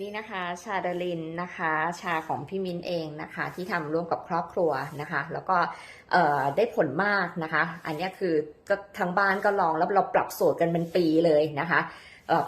นี่นะคะชาดลินนะคะ ชาของพี่มินเองนะคะ ที่ทำร่วมกับครอบครัวนะคะ แล้วก็ได้ผลมากนะคะ อันนี้คือก็ทั้งบ้านก็ลองแล้วเราปรับสูตรกันเป็นปีเลยนะคะ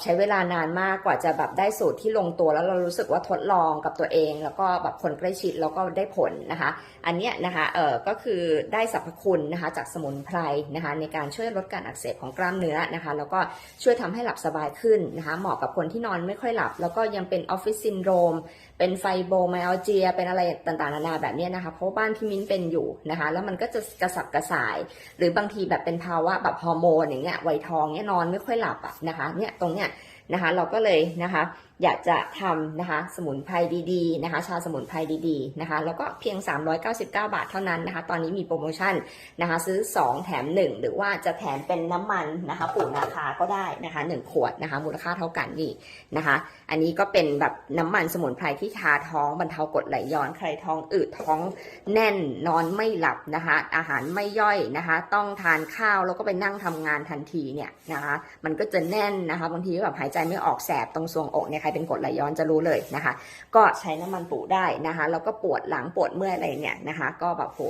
ใช้เวลานานมากกว่าจะแบบได้สูตรที่ลงตัวแล้วเรารู้สึกว่าทดลองกับตัวเอง แล้วก็แบบคนใกล้ชิดแล้วก็ได้ผลนะคะ อันเนี้ยนะคะเออก็คือได้สรรพคุณนะคะจากสมุนไพรนะคะในการช่วยลดการอักเสบของกล้ามเนื้อนะคะ แล้วก็ช่วยทำให้หลับสบายขึ้นนะคะเหมาะกับคนที่นอนไม่ค่อยหลับ แล้วก็ยังเป็นออฟฟิศซินโดรมเป็นไฟโบไมอัลเจีย เป็นอะไรต่างๆนานาแบบนี้นะคะ เพราะบ้านพี่มิ้นเป็นอยู่นะคะ แล้วมันก็จะกระสับกระส่าย หรือบางทีแบบเป็นภาวะแบบฮอร์โมนอย่างเงี้ยไวทองเนี้ยนอนไม่ค่อยหลับอะนะคะเนี่ยตรงเนี้ย นะคะ เราก็เลยนะคะ อยากจะทำนะคะสมุนไพรดีๆนะคะ ชาสมุนไพรดีๆนะคะ แล้วก็เพียง 399 บาทเท่านั้นนะคะ ตอนนี้มีโปรโมชั่นนะคะ ซื้อ 2 แถม 1 หรือว่าจะแถมเป็นน้ำมันนะคะปู่นาคาก็ได้นะคะ 1 ขวดนะคะ มูลค่าเท่ากันนี่นะคะ อันนี้ก็เป็นแบบน้ำมันสมุนไพรที่ทาท้องบรรเทากดไหลย้อนใครท้องอืดท้องแน่นนอนไม่หลับนะคะ อาหารไม่ย่อยนะคะ ต้องทานข้าวแล้วก็ไปนั่งทำงานทันทีเนี่ยนะคะ มันก็จะแน่นนะคะ บางทีก็แบบหายใจไม่ออกแสบตรงทรวงอกเนี่ยใครเป็นกรดไหลย้อนจะรู้เลยนะคะ ก็ใช้น้ำมันปูได้นะคะแล้วก็ปวดหลังปวดเมื่อยอะไรเนี่ยนะคะ ก็แบบโห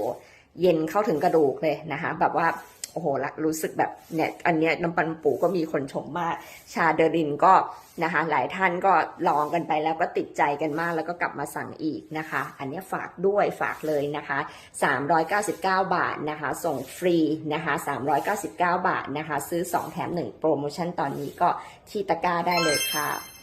เย็นเข้าถึงกระดูกเลยนะคะ แบบว่า โอ้โหละรู้สึกแบบเนี่ยอันเนี้ยน้ำมันปูก็มีคนชมมาก ชาเดรินก็นะคะหลายท่านก็ลองกันไปแล้วก็ติดใจกันมากแล้วก็กลับมาสั่งอีกนะคะ อันเนี้ยฝากด้วยฝากเลยนะคะ 399 บาทนะคะ ส่งฟรีนะคะ 399 บาทนะคะ ซื้อ 2 แถม 1 โปรโมชั่นตอนนี้ก็ที่ตะกร้าได้เลยค่ะ